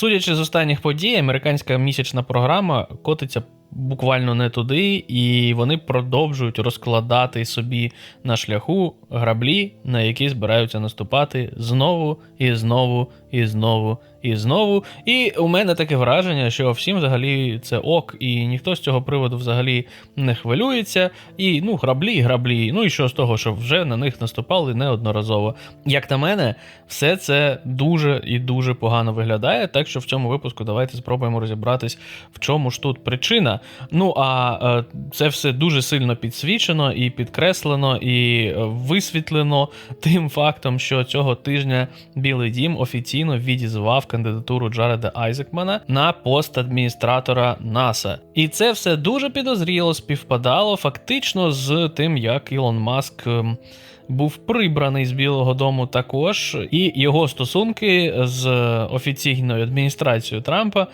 Судячи з останніх подій, американська місячна програма котиться буквально не туди, і вони продовжують розкладати собі на шляху граблі, на які збираються наступати знову і знову і знову і знову. І у мене таке враження, що всім взагалі це ок, і ніхто з цього приводу взагалі не хвилюється. І ну, граблі, граблі. Ну і що з того, що вже на них наступали неодноразово. Як на мене, все це дуже і дуже погано виглядає. Так що в цьому випуску давайте спробуємо розібратись, в чому ж тут причина. Ну а е, це все дуже сильно підсвічено і підкреслено, і е, висвітлено тим фактом, що цього тижня Білий Дім офіційно відізвав кандидатуру Джареда Айзекмана на пост адміністратора НАСА. І це все дуже підозріло співпадало фактично з тим, як Ілон Маск. Був прибраний з Білого Дому також, і його стосунки з офіційною адміністрацією Трампа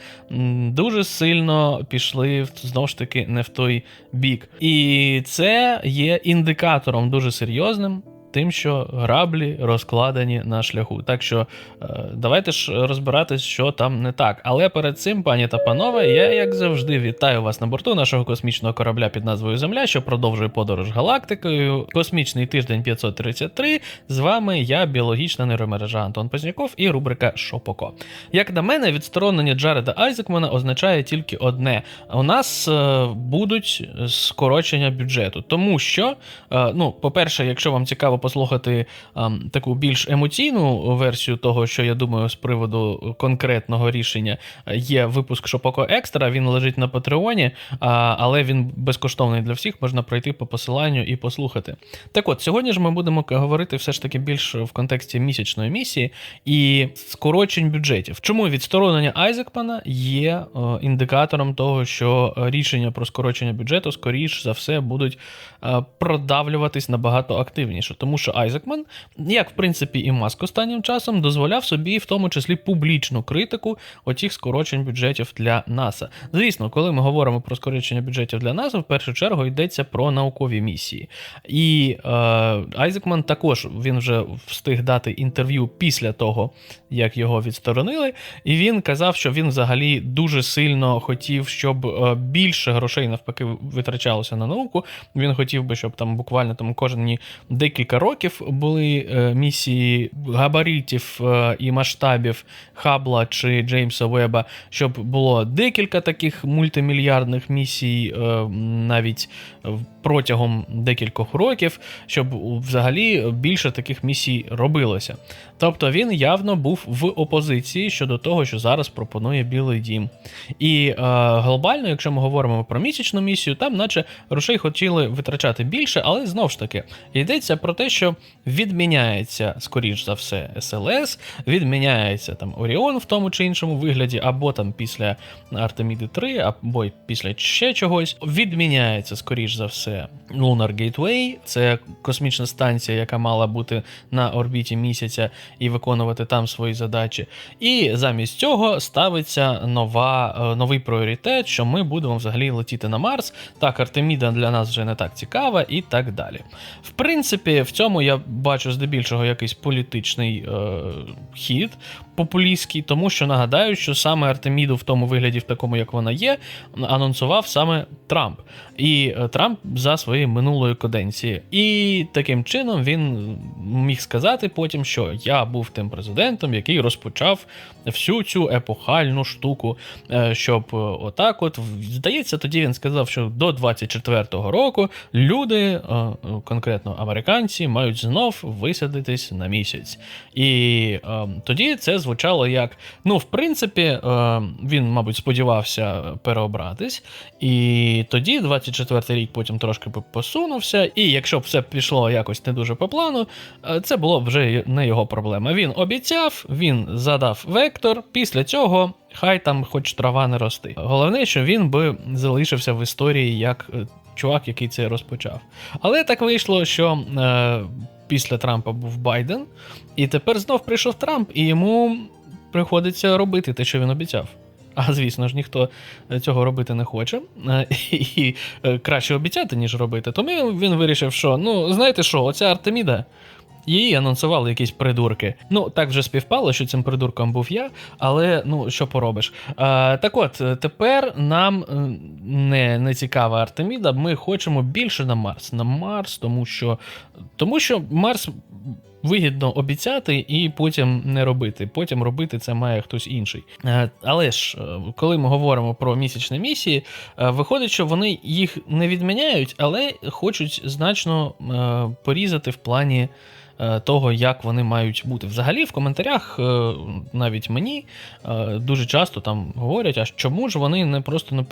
дуже сильно пішли знову ж таки не в той бік. І це є індикатором дуже серйозним. Тим, що граблі розкладені на шляху. Так що е, давайте ж розбиратись, що там не так. Але перед цим, пані та панове, я, як завжди, вітаю вас на борту нашого космічного корабля під назвою Земля, що продовжує подорож галактикою. Космічний тиждень 533. З вами я, біологічна нейромережа Антон Позняков і рубрика Шопоко. Як на мене, відсторонення Джареда Айзекмана означає тільки одне: у нас е, будуть скорочення бюджету, тому що, е, ну, по-перше, якщо вам цікаво послухати ем, таку більш емоційну версію того, що я думаю з приводу конкретного рішення, е, є випуск Шопоко Екстра. Він лежить на Патреоні, а, але він безкоштовний для всіх. Можна пройти по посиланню і послухати. Так от, сьогодні ж ми будемо говорити все ж таки більш в контексті місячної місії і скорочень бюджетів. Чому відсторонення Айзекмана є е, індикатором того, що е, рішення про скорочення бюджету, скоріш за все, будуть е, продавлюватись набагато активніше, тому що Айзекман, як в принципі і Маск останнім часом, дозволяв собі, в тому числі, публічну критику оцих скорочень бюджетів для НАСА. Звісно, коли ми говоримо про скорочення бюджетів для НАСА, в першу чергу йдеться про наукові місії. І е, Айзекман також він вже встиг дати інтерв'ю після того, як його відсторонили, і він казав, що він взагалі дуже сильно хотів, щоб е, більше грошей навпаки витрачалося на науку. Він хотів би, щоб там буквально там кожні декілька років були е, місії габаритів е, і масштабів Хабла чи Джеймса Веба, щоб було декілька таких мультимільярдних місій, е, навіть протягом декількох років, щоб взагалі більше таких місій робилося. Тобто він явно був в опозиції щодо того, що зараз пропонує Білий Дім. І глобально, якщо ми говоримо про місячну місію, там, наче грошей хотіли витрачати більше, але знову ж таки йдеться про те, що відміняється, скоріш за все, СЛС, відміняється там Оріон в тому чи іншому вигляді, або там після Артеміди 3, або після ще чогось. Відміняється, скоріш за все, Lunar Gateway, це космічна станція, яка мала бути на орбіті місяця і виконувати там свої задачі. І замість цього ставиться нова, е, новий пріоритет, що ми будемо взагалі летіти на Марс. Так, Артеміда для нас вже не так цікава, і так далі. В принципі, в цьому я бачу здебільшого якийсь політичний е, хід популістський, тому що нагадаю, що саме Артеміду в тому вигляді, в такому як вона є, анонсував саме Трамп. І е, Трамп за своєю минулою каденції. І таким чином він міг сказати потім, що я був тим президентом, який розпочав всю цю епохальну штуку, е, щоб е, отак, от здається, тоді він сказав, що до 24-го року люди, конкретно американці, мають знов висадитись на місяць. І тоді це звучало як: ну, в принципі, е, він, мабуть, сподівався переобратись. І тоді 24-й рік потім трошки посунувся. І якщо б все пішло якось не дуже по плану, е, це було б вже не його проблема. Він обіцяв, він задав вектор. Після цього хай там хоч трава не рости. Головне, що він би залишився в історії як е, чувак, який це розпочав. Але так вийшло, що е, після Трампа був Байден, і тепер знов прийшов Трамп, і йому приходиться робити те, що він обіцяв. А звісно ж, ніхто е, цього робити не хоче, Е, і е, краще обіцяти, ніж робити. Тому він вирішив, що ну знаєте що, оця Артеміда. Її анонсували якісь придурки. Ну, так вже співпало, що цим придурком був я, але ну що поробиш. А, так от, тепер нам не, не цікава Артеміда. Ми хочемо більше на Марс. На Марс, тому що, тому що Марс. Вигідно обіцяти і потім не робити. Потім робити це має хтось інший. Е, Але ж, е, коли ми говоримо про місячні місії, е, виходить, що вони їх не відміняють, але хочуть значно порізати в плані того, як вони мають бути. Взагалі, в коментарях, навіть мені дуже часто там говорять, а чому ж вони не просто не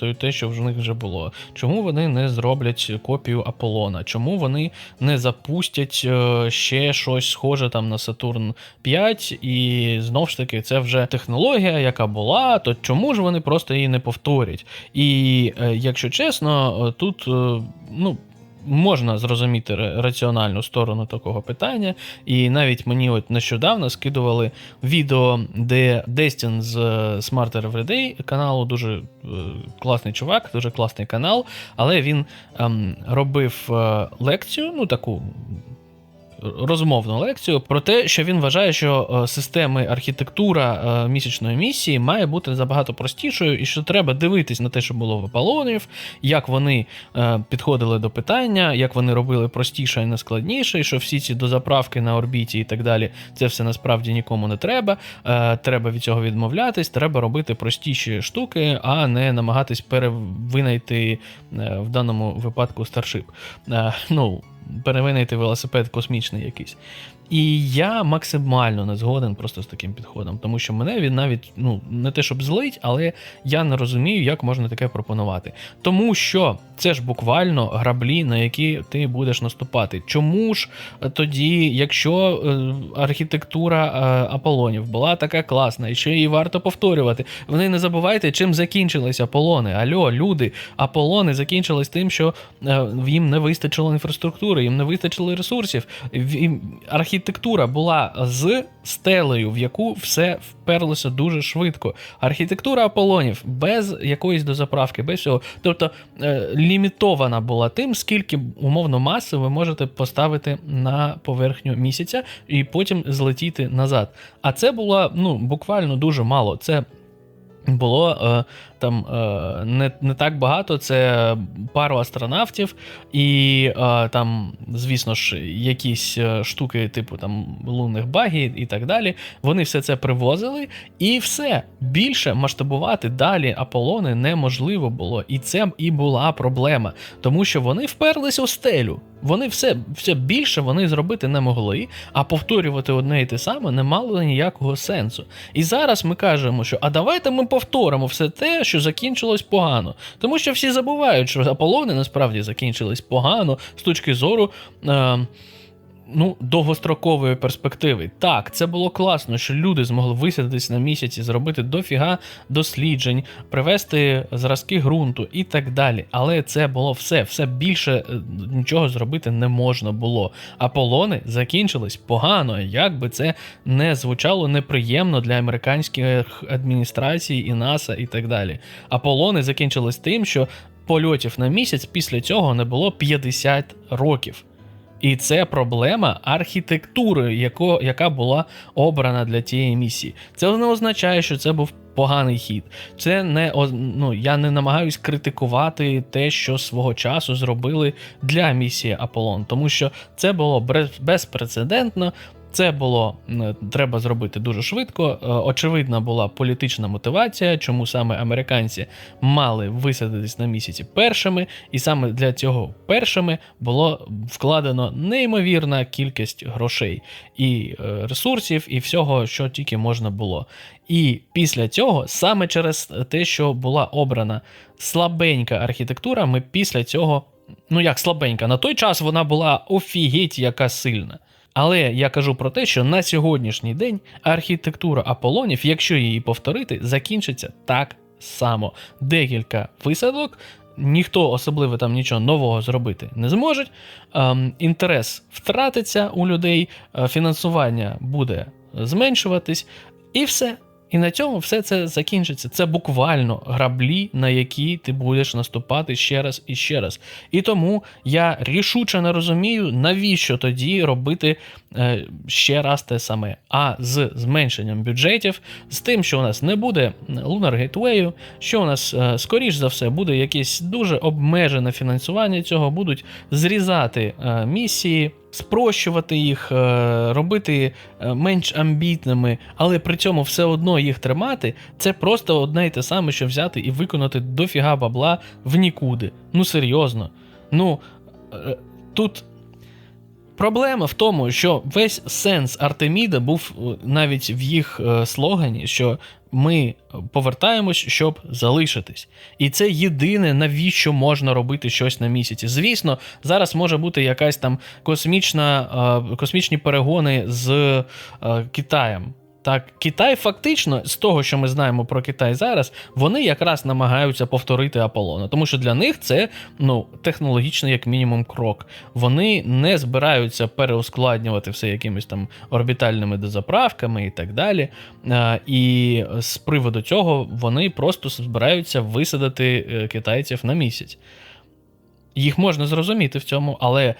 перевикористають те, що в них вже було? Чому вони не зроблять копію Аполлона? Чому вони не запустять е, ще щось схоже там на Сатурн 5? І знов ж таки, це вже технологія, яка була, то чому ж вони просто її не повторять? І е, якщо чесно, е, тут ну. Можна зрозуміти раціональну сторону такого питання, і навіть мені от нещодавно скидували відео, де Дестін з Smarter Everyday каналу, дуже е, класний чувак, дуже класний канал, але він ем, робив е, лекцію, ну таку розмовну лекцію про те, що він вважає, що е, системи архітектура е, місячної місії має бути забагато простішою, і що треба дивитись на те, що було в Аполлонів, як вони е, підходили до питання, як вони робили простіше і не складніше, і що всі ці дозаправки на орбіті і так далі, це все насправді нікому не треба. Треба від цього відмовлятись, треба робити простіші штуки, а не намагатись перевинайти в даному випадку старшип. Ну, перевинайти велосипед космічний якийсь. І я максимально не згоден просто з таким підходом, тому що мене він навіть ну не те, щоб злить, але я не розумію, як можна таке пропонувати. Тому що це ж буквально граблі, на які ти будеш наступати. Чому ж тоді, якщо е, архітектура е, Аполлонів була така класна, і ще її варто повторювати, вони не забувайте, чим закінчились Аполлони. Альо, люди, Аполлони закінчились тим, що е, їм не вистачило інфраструктури, їм не вистачило ресурсів. І Архітектура була з стелею, в яку все вперлося дуже швидко. Архітектура Аполлонів без якоїсь дозаправки, без всього. Тобто е, лімітована була тим, скільки умовно маси ви можете поставити на поверхню місяця і потім злетіти назад. А це було ну, буквально дуже мало. Це було е, там е, не, не так багато, це пару астронавтів, і е, там, звісно ж, якісь е, штуки, типу там лунних багів і так далі. Вони все це привозили, і все більше масштабувати далі Аполлони неможливо було. І це і була проблема, тому що вони вперлись у стелю. Вони все, все більше вони зробити не могли, а повторювати одне і те саме не мало ніякого сенсу. І зараз ми кажемо, що а давайте ми повторимо все те, що закінчилось погано. Тому що всі забувають, що Аполлони насправді закінчились погано з точки зору. Е- Ну, довгострокової перспективи. Так, це було класно, що люди змогли висадитись на місяці, зробити дофіга досліджень, привести зразки ґрунту і так далі. Але це було все. Все більше е, нічого зробити не можна було. Аполони закінчились погано, як би це не звучало неприємно для американських адміністрацій і НАСА і так далі. Аполони закінчились тим, що польотів на місяць після цього не було 50 років. І це проблема архітектури, яко, яка була обрана для тієї місії. Це не означає, що це був поганий хід. Це не ну, я не намагаюсь критикувати те, що свого часу зробили для місії Аполлон, тому що це було безпрецедентно. Це було треба зробити дуже швидко. Е, Очевидна була політична мотивація, чому саме американці мали висадитись на місяці першими, і саме для цього першими було вкладено неймовірна кількість грошей і е, ресурсів, і всього, що тільки можна було. І після цього, саме через те, що була обрана слабенька архітектура, ми після цього, ну як слабенька, на той час вона була офігеть яка сильна. Але я кажу про те, що на сьогоднішній день архітектура Аполлонів, якщо її повторити, закінчиться так само. Декілька висадок, ніхто особливо там нічого нового зробити не зможе. Ем, інтерес втратиться у людей, е, фінансування буде зменшуватись, і все. І на цьому все це закінчиться. Це буквально граблі, на які ти будеш наступати ще раз і ще раз. І тому я рішуче не розумію, навіщо тоді робити ще раз те саме. А з зменшенням бюджетів, з тим, що у нас не буде Lunar Gateway, що у нас, е, скоріш за все, буде якесь дуже обмежене фінансування цього, будуть зрізати е, місії. Спрощувати їх, е, робити е, менш амбітними, але при цьому все одно їх тримати, це просто одне і те саме, що взяти і виконати дофіга бабла в нікуди. Ну серйозно. Ну е, тут проблема в тому, що весь сенс Артеміда був е, навіть в їх е, слогані, що ми повертаємось, щоб залишитись. І це єдине, навіщо можна робити щось на місяці. Звісно, зараз може бути якась там космічна, е, космічні перегони з Китаєм. Так, Китай фактично, з того, що ми знаємо про Китай зараз, вони якраз намагаються повторити Аполлона, тому що для них це ну, технологічний, як мінімум, крок. Вони не збираються переускладнювати все якимись там орбітальними дозаправками і так далі. А, і з приводу цього вони просто збираються висадити е, китайців на місяць. Їх можна зрозуміти в цьому, але е,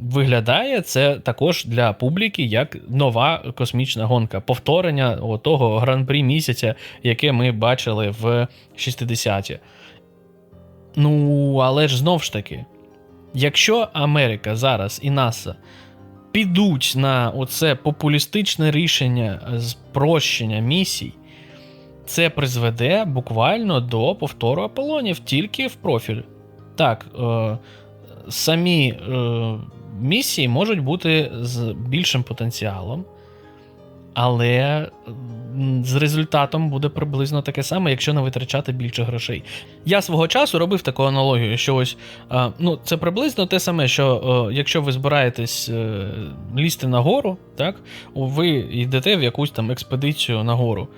виглядає це також для публіки як нова космічна гонка, повторення того гран-прі місяця, яке ми бачили в 60-ті. Ну, але ж знов ж таки, якщо Америка зараз і НАСА підуть на оце популістичне рішення спрощення місій, це призведе буквально до повтору Аполлонів тільки в профіль. Так, е, самі е, місії можуть бути з більшим потенціалом, але з результатом буде приблизно таке саме, якщо не витрачати більше грошей. Я свого часу робив таку аналогію, що ось е, ну, це приблизно те саме, що е, якщо ви збираєтесь е, лізти на гору, так, ви йдете в якусь там експедицію на гору.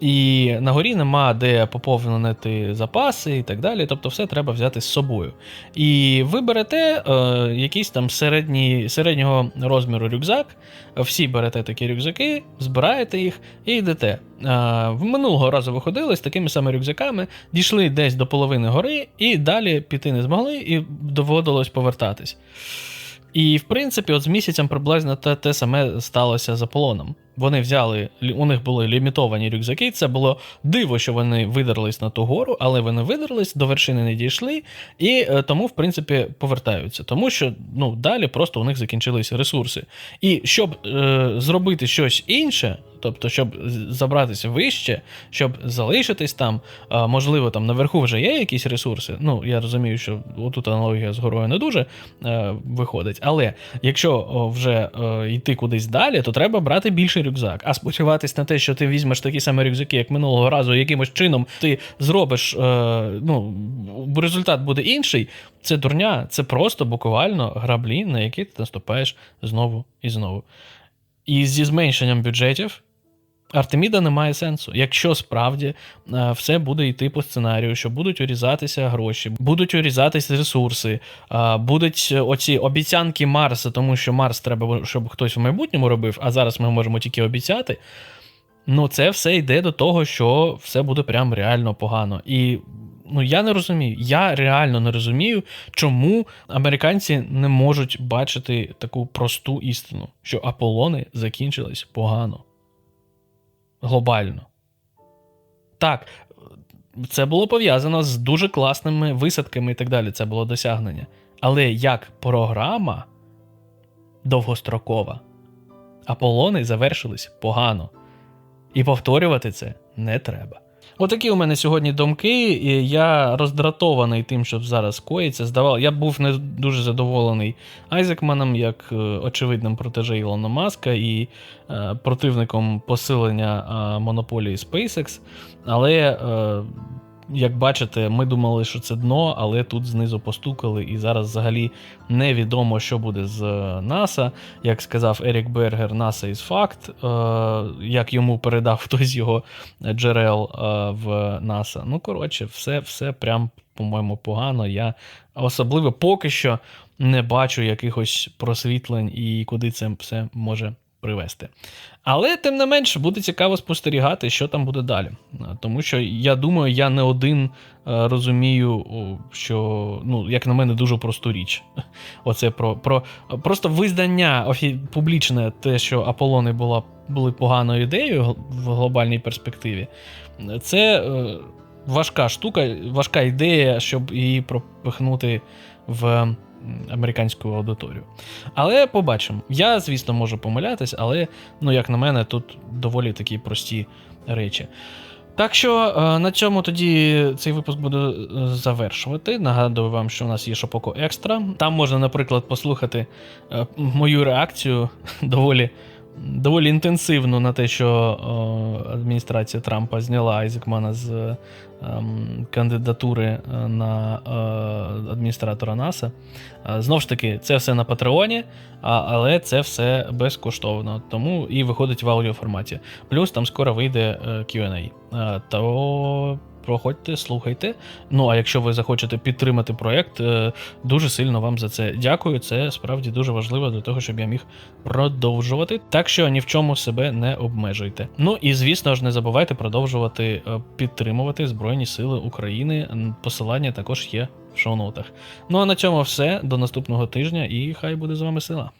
І на горі нема де поповнити запаси і так далі. Тобто, все треба взяти з собою. І ви берете е, якийсь там середній, середнього розміру рюкзак, всі берете такі рюкзаки, збираєте їх і йдете. Е, в минулого разу ви ходили з такими самими рюкзаками, дійшли десь до половини гори, і далі піти не змогли, і доводилось повертатись. І, в принципі, от з місяцем приблизно те, те саме сталося з Аполлоном. Вони взяли, у них були лімітовані рюкзаки. Це було диво, що вони видерлись на ту гору, але вони видерлись, до вершини не дійшли, і е, тому, в принципі, повертаються. Тому що ну, далі просто у них закінчилися ресурси. І щоб е, зробити щось інше, тобто, щоб забратися вище, щоб залишитись там, можливо, там наверху вже є якісь ресурси. Ну, я розумію, що отут аналогія з горою не дуже е, виходить. Але якщо вже е, йти кудись далі, то треба брати більший рюкзак. А сподіватись на те, що ти візьмеш такі самі рюкзаки, як минулого разу, якимось чином ти зробиш, е, ну, результат буде інший. Це дурня, це просто буквально граблі, на які ти наступаєш знову і знову. І зі зменшенням бюджетів Артеміда не має сенсу. Якщо справді е, все буде йти по сценарію, що будуть урізатися гроші, будуть урізатися ресурси, е, будуть оці обіцянки Марса, тому що Марс треба, щоб хтось в майбутньому робив, а зараз ми можемо тільки обіцяти. Ну, це все йде до того, що все буде прям реально погано. І ну я не розумію. Я реально не розумію, чому американці не можуть бачити таку просту істину, що Аполлони закінчились погано. Глобально. Так, це було пов'язано з дуже класними висадками і так далі. Це було досягнення. Але як програма довгострокова, Аполлони завершились погано. І повторювати це не треба. Отакі у мене сьогодні думки. і Я роздратований тим, що зараз коїться. Здавав, я був не дуже задоволений Айзекманом, як е, очевидним протеже Ілона Маска і е, противником посилення е, монополії SpaceX. Але, як бачите, ми думали, що це дно, але тут знизу постукали, і зараз взагалі невідомо, що буде з е, НАСА. Як сказав Ерік Бергер, NASA із факт, е, як йому передав хтось його джерел е, в НАСА. Ну, коротше, все, все прям, по-моєму, погано. Я особливо поки що не бачу якихось просвітлень і куди це все може привести. Але тим не менш буде цікаво спостерігати, що там буде далі. Тому що я думаю, я не один е, розумію, що, ну, як на мене, дуже просту річ. Оце про, про просто визнання публічне, те, що Аполлони була, були поганою ідеєю в глобальній перспективі. Це е, важка штука, важка ідея, щоб її пропихнути в американську аудиторію. Але побачимо. Я, звісно, можу помилятись, але, ну, як на мене, тут доволі такі прості речі. Так що е, на цьому тоді цей випуск буду е, завершувати. Нагадую вам, що у нас є Шопоко Екстра. Там можна, наприклад, послухати е, мою реакцію доволі, доволі інтенсивну на те, що е, адміністрація Трампа зняла Айзекмана з ем, кандидатури е, на е, адміністратора НАСА. Е, Знову ж таки, це все на Патреоні, а, але це все безкоштовно, тому і виходить в аудіоформаті. Плюс там скоро вийде е, QA. Е, То проходьте, слухайте. Ну а якщо ви захочете підтримати проект, е, дуже сильно вам за це дякую. Це справді дуже важливо для того, щоб я міг продовжувати. Так що ні в чому себе не обмежуйте. Ну і звісно ж, не забувайте продовжувати е, підтримувати Збройні Сили України. Посилання також є в шоу-ноутах. Ну а на цьому все. До наступного тижня, і хай буде з вами сила.